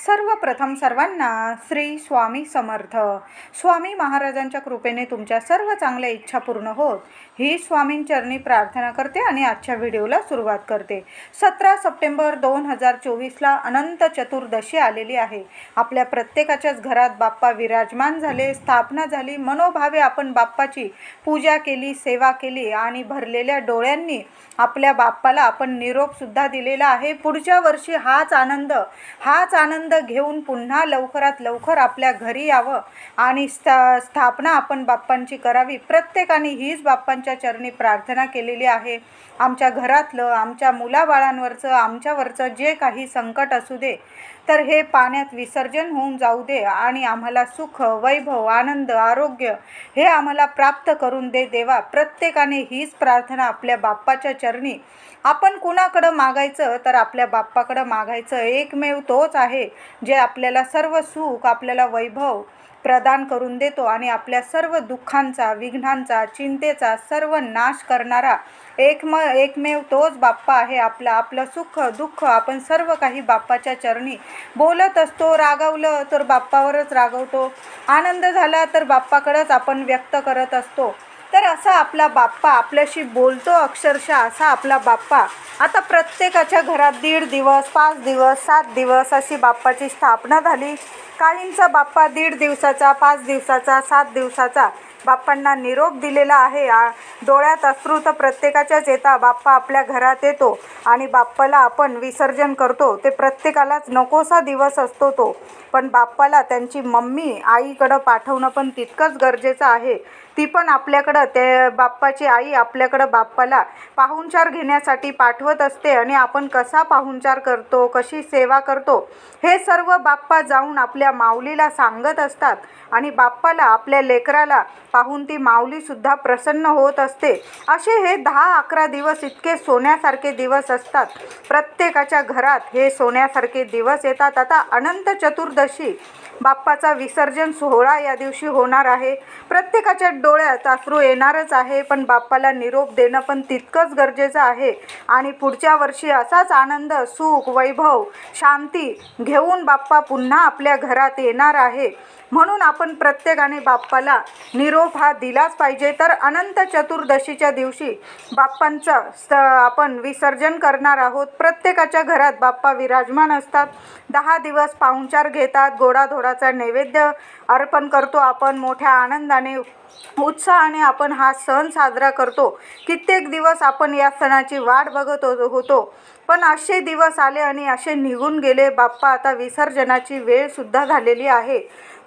सर्वप्रथम सर्वांना श्री स्वामी समर्थ. स्वामी महाराजांच्या कृपेने तुमच्या सर्व चांगल्या इच्छा पूर्ण होत. ही स्वामींचरणी प्रार्थना करते आणि आजच्या व्हिडिओला सुरुवात करते. सतरा सप्टेंबर दोन हजार चोवीसला अनंत चतुर्दशी आलेली आहे. आपल्या प्रत्येकाच्याच घरात बाप्पा विराजमान झाले स्थापना झाली मनोभावे आपण बाप्पाची पूजा केली सेवा केली आणि भरलेल्या डोळ्यांनी आपल्या बाप्पाला आपण निरोपसुद्धा दिलेला आहे. पुढच्या वर्षी हाच आनंद हाच आनंद घेऊन पुन्हा लवकरात लवकर आपल्या घरी यावं आणि स्था स्थापना आपण बाप्पांची करावी. प्रत्येकाने हीच बाप्पांच्या चरणी प्रार्थना केलेली आहे. आमच्या घरातलं आमच्या मुलाबाळांवरचं आमच्यावरचं जे काही संकट असू दे तर हे पाण्यात विसर्जन होऊन जाऊ दे आणि आम्हाला सुख वैभव आनंद आरोग्य हे आम्हाला प्राप्त करून दे देवा. प्रत्येकाने हीच प्रार्थना आपल्या बाप्पाच्या चरणी. आपण कुणाकडं मागायचं तर आपल्या बाप्पाकडं मागायचं. एकमेव तोच आहे जे आपल्याला सर्व सुख आपल्याला वैभव प्रदान करून देतो आणि आपल्या सर्व दुःखांचा विघ्नांचा चिंतेचा सर्व नाश करणारा एकम एकमेव तोच बाप्पा आहे आपला. आपलं सुख दुःख आपण सर्व काही बाप्पाच्या चरणी बोलत असतो रागवलं तर बाप्पावरच रागवतो. आनंद झाला तर बाप्पाकडंच आपण व्यक्त करत असतो. तर असा आपला बाप्पा आपल्याशी बोलतो अक्षरशः असा आपला बाप्पा. आता प्रत्येकाच्या घरात दीड दिवस पाच दिवस सात दिवस अशी बाप्पाची स्थापना झाली. काहींचा बाप्पा दीड दिवसाचा पाच दिवसाचा सात दिवसाचा बाप्पांना निरोप दिलेला आहे. आ डोळ्यात अश्रुत प्रत्येकाच्याच येता बाप्पा आपल्या घरात येतो आणि बाप्पाला आपण विसर्जन करतो. ते प्रत्येकालाच नकोसा दिवस असतो तो. पण बाप्पाला त्यांची मम्मी आईकडं पाठवणं पण तितकंच गरजेचं आहे. ती पण आपल्याकडं ते बाप्पाची आई आपल्याकडं बाप्पाला पाहुणचार घेण्यासाठी पाठवत असते आणि आपण कसा पाहुणचार करतो कशी सेवा करतो हे सर्व बाप्पा जाऊन आपल्या माऊलीला सांगत असतात आणि बाप्पाला आपल्या लेकराला पाहून ती माऊलीसुद्धा प्रसन्न होत असते. असे हे दहा अकरा दिवस इतके सोन्यासारखे दिवस असतात. प्रत्येकाच्या घरात हे सोन्यासारखे दिवस येतात. आता अनंत चतुर्दशी. बाप्पाचा विसर्जन सोहळा या दिवशी होणार आहे. प्रत्येकाच्या डोळ्यात अश्रू येणारच आहे पण बाप्पाला निरोप देणं पण तितकंच गरजेचं आहे. आणि पुढच्या वर्षी असाच आनंद सुख वैभव शांती घेऊन बाप्पा पुन्हा आपल्या घरात येणार आहे. म्हणून आपण प्रत्येकाने बाप्पाला निरोप हा दिलाच पाहिजे. तर अनंत चतुर्दशीच्या दिवशी बाप्पांचं स आपण विसर्जन करणार आहोत. प्रत्येकाच्या घरात बाप्पा विराजमान असतात. दहा दिवस पाहुणचार घेतात. गोडाधोडाचा नैवेद्य अर्पण करतो आपण. मोठ्या आनंदाने उत्साहाने आपण हा सण साजरा करतो. कित्येक दिवस आपण या सणाची वाट बघत होतो होतो. पण असे दिवस आले आणि असे निघून गेले. बाप्पा आता विसर्जनाची वेळसुद्धा झालेली आहे.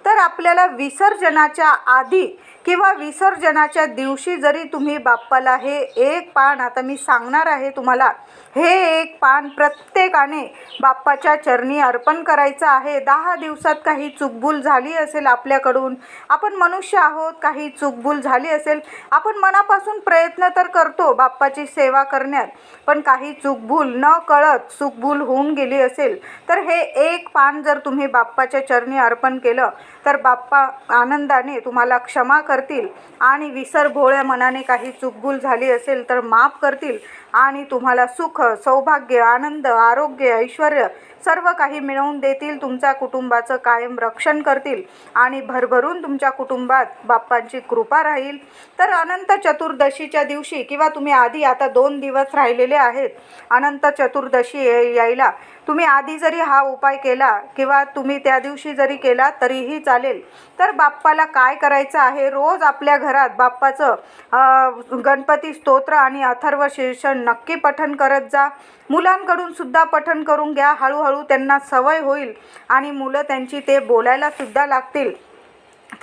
तर आपल्याला विसर्जनाच्या आधी किंवा विसर्जनाच्या दिवशी जरी तुम्ही बाप्पाला हे एक पान आता मी सांगणार आहे तुम्हाला हे एक पान प्रत्येकाने बाप्पाच्या चरणी अर्पण करायचं आहे. दहा दिवसात काही चुकभूल झाली असेल आपल्याकडून आपण मनुष्य आहोत काही चुकभूल झाली असेल आपण मनापासून प्रयत्न तर करतो बाप्पाची सेवा करण्यात पण काही चुकभूल न कळत चुकभूल होऊन गेली असेल तर हे एक पान जर तुम्ही बाप्पाच्या चरणी अर्पण केलं तर बाप्पा आनंदाने तुम्हाला क्षमा कर करतील आणि विसर भोळ्या मनाने काही चुकभूल झाली असेल तर माफ करतील आणि तुम्हाला सुख सौभाग्य आनंद आरोग्य ऐश्वर सर्व काही मिळवून देतील. तुमच्या कुटुंबाचं कायम रक्षण करतील आणि भरभरून तुमच्या कुटुंबात बाप्पांची कृपा राहील. तर अनंत चतुर्दशीच्या दिवशी किंवा तुम्ही आधी आता दोन दिवस राहिलेले आहेत. अनंत चतुर्दशी ये- यायला तुम्ही आधी जरी हा उपाय केला किंवा तुम्ही त्या दिवशी जरी केला तरीही चालेल. तर बाप्पाला काय करायचं आहे? रोज रोज आपल्या घरात बाप्पाचं गणपती स्तोत्र आणि अथर्व शीर्ष नक्की पठण करत जा. मुलांकडून सुद्धा पठण करून घ्या. हळूहळू त्यांना सवय होईल आणि मुलं त्यांची ते बोलायला सुद्धा लागतील.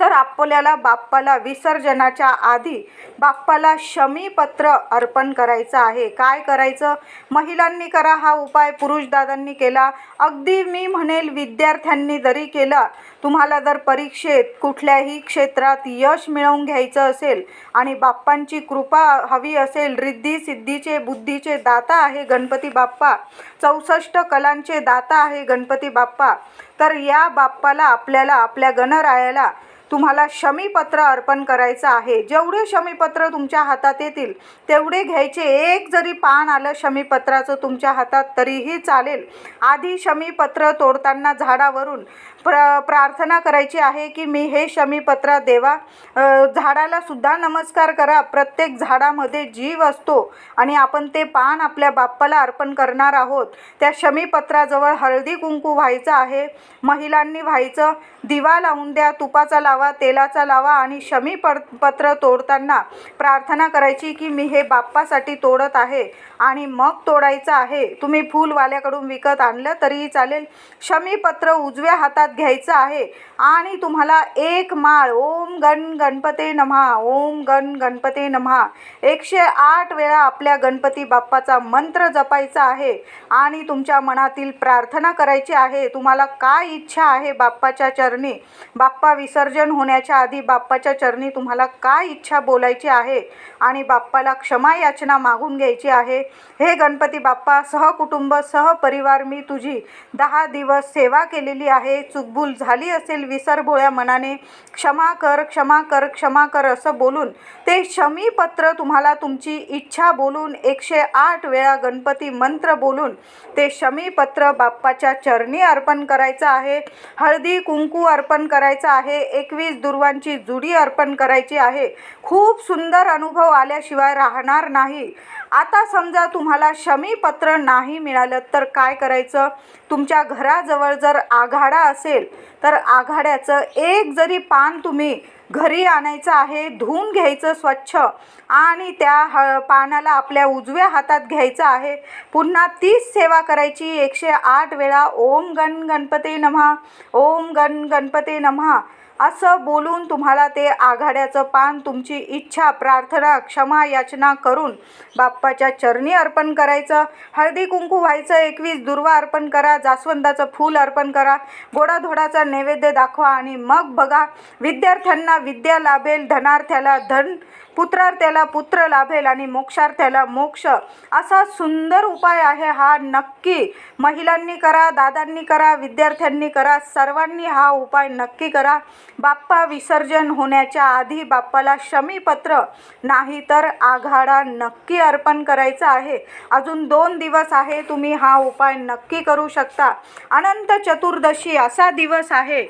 तर आपल्याला बाप्पाला विसर्जनाच्या आधी बाप्पाला शमीपत्र अर्पण करायचं आहे. काय करायचं? महिलांनी करा हा उपाय पुरुषदादांनी केला. अगदी मी म्हणेल विद्यार्थ्यांनी जरी केला तुम्हाला जर परीक्षेत कुठल्याही क्षेत्रात यश मिळवून घ्यायचं असेल आणि बाप्पांची कृपा हवी असेल रिद्धी सिद्धीचे बुद्धीचे दाता आहे गणपती बाप्पा चौसष्ट कलांचे दाता आहे गणपती बाप्पा तर या बाप्पाला आपल्याला आपल्या गणरायाला तुम्हाला शमीपत्र अर्पण करायचं आहे. जेवढे शमीपत्र तुमच्या हातात येतील तेवढे घ्यायचे. एक जरी पान आलं शमीपत्राचं तुमच्या हातात तरीही चालेल. आधी शमीपत्र तोडताना झाडावरून प्र प्रार्थना करायची आहे की मी हे शमीपत्र देवा. झाडाला सुद्धा नमस्कार करा. प्रत्येक झाडामध्ये जीव असतो आणि आपण ते पान आपल्या बाप्पाला अर्पण करणार आहोत. त्या शमीपत्राजवळ हळदी कुंकू व्हायचं आहे. महिलांनी व्हायचं. दिवा लावून द्या तुपाचा लावा. तेलाचा लावा आणि शमी पड पत्र तोडताना प्रार्थना करायची की मी हे बाप्पासाठी तोडत आहे आणि मग तोडायचं आहे. तुम्ही फूलवाल्याकडून विकत आणलं तरीही चालेल. शमीपत्र उजव्या हातात घ्यायचं आहे आणि तुम्हाला एक माळ ओम गण गणपते नमहा ओम गण गणपते नमहा एकशे आठ वेळा आपल्या गणपती बाप्पाचा मंत्र जपायचा आहे आणि तुमच्या मनातील प्रार्थना करायची आहे. तुम्हाला काय इच्छा आहे बाप्पाच्या चरणी? बाप्पा विसर्जन होण्याच्या आधी बाप्पाच्या चरणी तुम्हाला काय इच्छा बोलायची आहे आणि बाप्पाला क्षमा याचना मागून घ्यायची आहे? हे गणपती बाप्पा सहकुटुंब सहपरिवार मी तुझी दहा दिवस सेवा केलेली आहे. चुकभूल झाली असेल विसरभोळ्या मनाने. क्षमा कर क्षमा कर क्षमा कर असं बोलून ते क्षमीपत्र तुम्हाला तुमची इच्छा बोलून एकशे आठ वेळा गणपती मंत्र बोलून ते क्षमीपत्र बाप्पाच्या चरणी अर्पण करायचं आहे. हळदी कुंकू अर्पण करायचं आहे. एकवीस दुर्वांची जुडी अर्पण करायची आहे. खूप सुंदर अनुभव आल्याशिवाय राहणार नाही. आता समजा तुम्हाला शमीपत्र नाही मिळालं तर काय करायचं? तुमच्या घराजवळ जर आघाडा असेल तर आघाड्याचं एक जरी पान तुम्ही घरी आणायचं आहे धुवून घ्यायचं स्वच्छ आणि त्या ह पानाला आपल्या उजव्या हातात घ्यायचं आहे. पुन्हा तीच सेवा करायची. एकशे आठ वेळा ओम गण गणपते नमहा ओम गण गणपते नमहा असं बोलून तुम्हाला ते आघाड्याचं पान तुमची इच्छा प्रार्थना क्षमा याचना करून बाप्पाच्या चरणी अर्पण करायचं. हळदी कुंकू व्हायचं एकवीस दुर्वा अर्पण करा जास्वंदाचं फूल अर्पण करा गोडाधोडाचा नैवेद्य दाखवा आणि मग बघा विद्यार्थ्यांना विद्या लाभेल धनार्थ्याला धन पुत्रार्थ्याला पुत्र लाभेल आणि मोक्षार्थ्याला मोक्ष. असा सुंदर उपाय आहे हा नक्की. महिलांनी करा दादांनी करा विद्यार्थ्यांनी करा सर्वांनी हा उपाय नक्की करा. बाप्पा विसर्जन होण्याच्या आधी बाप्पाला शमीपत्र नाही तर आघाडा नक्की अर्पण करायचा आहे. अजून दोन दिवस आहे तुम्ही हा उपाय नक्की करू शकता. अनंत चतुर्दशी असा दिवस आहे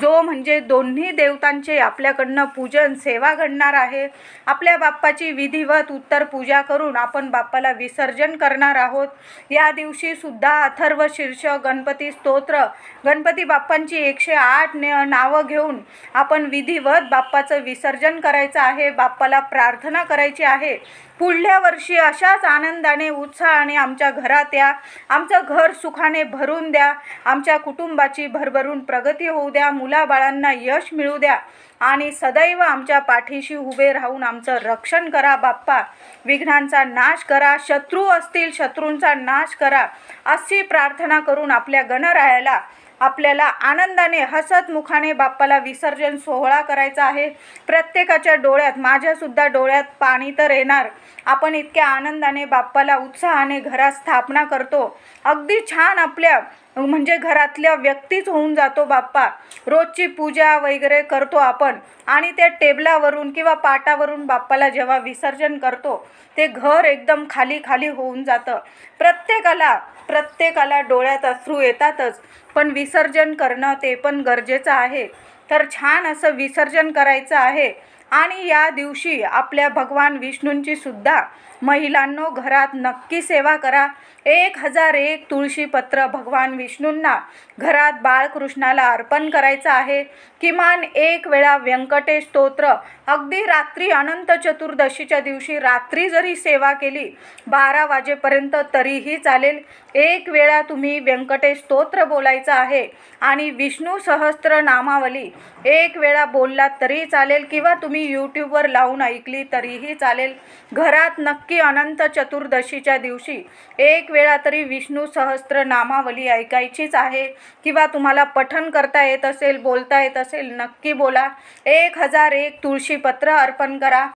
जो म्हणजे दोन्ही देवतांचे आपल्याकडनं पूजन सेवा घडणार आहे. आपल्या बाप्पाची विधिवत उत्तर पूजा करून आपण बाप्पाला विसर्जन करणार आहोत. या दिवशी सुद्धा अथर्व शीर्ष गणपती स्तोत्र गणपती बाप्पांची एकशे आठ न नावं घेऊन आपण विधिवत बाप्पाचं विसर्जन करायचं आहे बाप्पाला प्रार्थना करायची आहे. पुढल्या वर्षी अशाच आनंदाने उत्साहाने आमच्या घरात या. आमचं घर सुखाने भरून द्या. आमच्या कुटुंबाची भरभरून प्रगती होऊ द्या. मुलाबाळांना यश मिळू द्या. आणि सदैव आमच्या पाठीशी उभे राहून आमचं रक्षण करा बाप्पा. विघ्नांचा नाश करा. शत्रू असतील शत्रूंचा नाश करा. अशी प्रार्थना करून आपल्या गणरायाला आपल्याला आनंदाने हसत मुखाने बाप्पाला विसर्जन सोहळा करायचा आहे. प्रत्येकाच्या डोळ्यात माझ्यासुद्धा डोळ्यात पाणी तर येणार. आपण इतक्या आनंदाने बाप्पाला उत्साहाने घरात स्थापना करतो. अगदी छान आपल्या म्हणजे घरातल्या व्यक्तीच होऊन जातो बाप्पा. रोजची पूजा वगैरे करतो आपण आणि त्या टेबलावरून किंवा पाटावरून बाप्पाला जेव्हा विसर्जन करतो ते घर एकदम खाली खाली होऊन जातं. प्रत्येकाला प्रत्येकाला डोळ्यात अश्रू येतातच पण विसर्जन करणं ते पण गरजेचं आहे. तर छान असं विसर्जन करायचं आहे. आणि या दिवशी आपल्या भगवान विष्णूंची सुद्धा महिलांनो घरात नक्की सेवा करा. एक हजार एक तुळशीपत्र भगवान विष्णूंना घरात बाळकृष्णाला अर्पण करायचं आहे. किमान एक वेळा व्यंकटेश स्तोत्र. अगदी रात्री अनंत चतुर्दशीच्या दिवशी रात्री जरी सेवा केली बारा वाजेपर्यंत तरीही चालेल. एक वेळा तुम्ही व्यंकटेश स्तोत्र बोलायचं आहे आणि विष्णू सहस्त्र नामावली. एक वेळा बोललात तरी चालेल किंवा तुम्ही यूट्यूबवर लावून ऐकली तरीही चालेल. घरात नक्की अनंत चतुर्दशीच्या दिवशी एक वेळा तरी विष्णू सहस्त्र नामावली ऐकायचीच आहे किंवा तुम्हाला पठन करता येत असेल बोलता येत असेल नक्की बोला. एक हजार एक तुळशीपत्र अर्पण करा.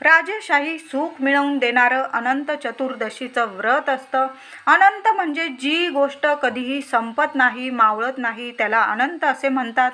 राजेशाही सुख मिळवून देणारं अनंत चतुर्दशीचं व्रत असतं. अनंत म्हणजे जी गोष्ट कधीही संपत नाही मावळत नाही त्याला अनंत असे म्हणतात.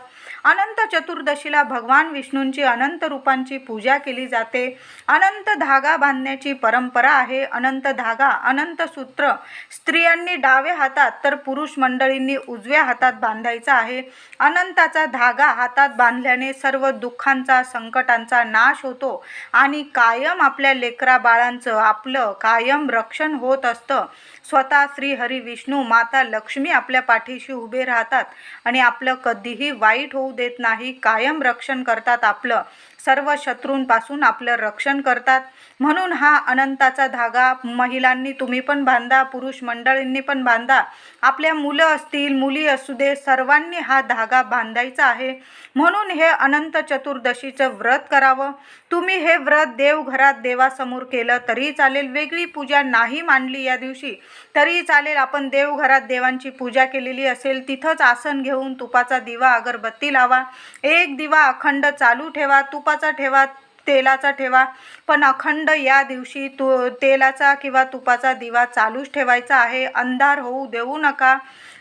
अनंत चतुर्दशीला भगवान विष्णूंची अनंत रूपांची पूजा केली जाते. अनंत धागा बांधण्याची परंपरा आहे. अनंत धागा अनंत सूत्र. स्त्रियांनी डाव्या हातात तर पुरुष मंडळींनी उजव्या हातात बांधायचा आहे. अनंताचा धागा हातात बांधल्याने सर्व दुःखांचा संकटांचा नाश होतो आणि कायम आपल्या लेकरा बाळांचं आपलं कायम रक्षण होत असतं. स्वतः श्री हरी विष्णू माता लक्ष्मी आपल्या पाठीशी उभे राहतात आणि आपलं कधीही वाईट होऊ देत नाही. कायम रक्षण करतात आपलं. सर्व शत्रूंपासून आपलं रक्षण करतात. म्हणून हा अनंताचा धागा महिलांनी तुम्ही पण बांधा पुरुष मंडळींनी पण बांधा. आपल्या मुलं असतील मुली असू दे सर्वांनी हा धागा बांधायचा आहे. म्हणून हे अनंत चतुर्दशीचं व्रत करावं. तुम्ही हे व्रत देवघरात देवासमोर केलं तरी चालेल. वेगळी पूजा नाही मांडली या दिवशी तरी चालेल. आपण देवघरात देवांची पूजा केलेली असेल तिथंच आसन घेऊन तुपाचा दिवा अगरबत्ती लावा. एक दिवा अखंड चालू ठेवा. तुपाचा ठेवा तेलाचा ठेवा. पण अखंड या दिवशी तु तेलाचा किंवा तुपाचा दिवा चालूच ठेवायचा आहे. अंधार होऊ देऊ नका.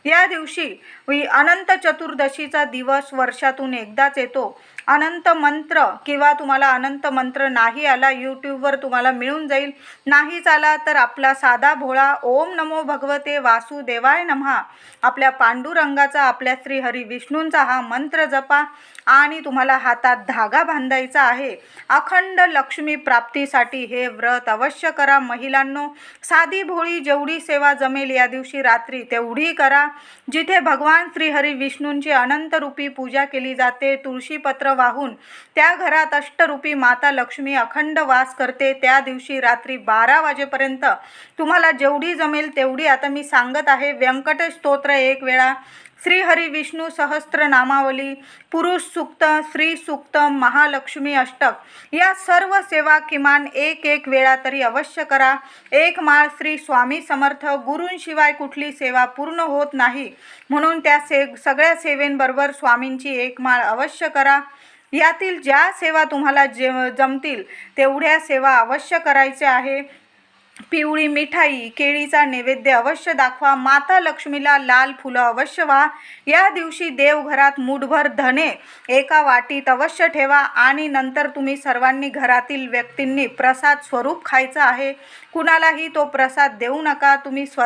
या दिवशी अनंत चतुर्दशीचा दिवस वर्षातून एकदाच येतो. अनंत मंत्र किंवा तुम्हाला अनंत मंत्र नाही आला यूट्यूबवर तुम्हाला मिळून जाईल. नाहीच आला तर आपला साधा भोळा ओम नमो भगवते वासुदेवाय नमहा. आपल्या पांडुरंगाचा आपल्या श्री हरी विष्णूंचा हा मंत्र जपा आणि तुम्हाला हातात धागा बांधायचा आहे. अखंड लक्ष्मी प्रा प्राप्तीसाठी हे व्रत अवश्य करा. महिलांनो साधी भोळी जेवढी सेवा जमेल या दिवशी रात्री तेवढी करा. जिथे भगवान श्रीहरी विष्णूंची अनंतरूपी पूजा केली जाते तुळशीपत्र वाहून त्या घरात अष्टरूपी माता लक्ष्मी अखंड वास करते. त्या दिवशी रात्री बारा वाजेपर्यंत तुम्हाला जेवढी जमेल तेवढी. आता मी सांगत आहे व्यंकटेश स्तोत्र एक वेळा. श्री हरी विष्णू सहस्त्र नामावली पुरुष सूक्त श्री सुक्त महालक्ष्मी अष्टक. या सर्व सेवा किमान एक एक वेळा तरी अवश्य करा. एक माळ श्री स्वामी समर्थ गुरूंशिवाय कुठली सेवा पूर्ण होत नाही. म्हणून त्या से सगळ्या सेवेंबरोबर स्वामींची एक माळ अवश्य करा. यातील ज्या सेवा तुम्हाला जे जमतील तेवढ्या सेवा अवश्य करायच्या आहे. पिवळी मिठाई केळीचा नैवेद्य अवश्य दाखवा. माता लक्ष्मीला लाल फुलं अवश्य व्हा. या दिवशी देवघरात मुठभर धने एका वाटीत अवश्य ठेवा आणि नंतर तुम्ही सर्वांनी घरातील व्यक्तींनी प्रसाद स्वरूप खायचा आहे. कुणालाही तो प्रसाद देऊ नका. तुम्ही स्व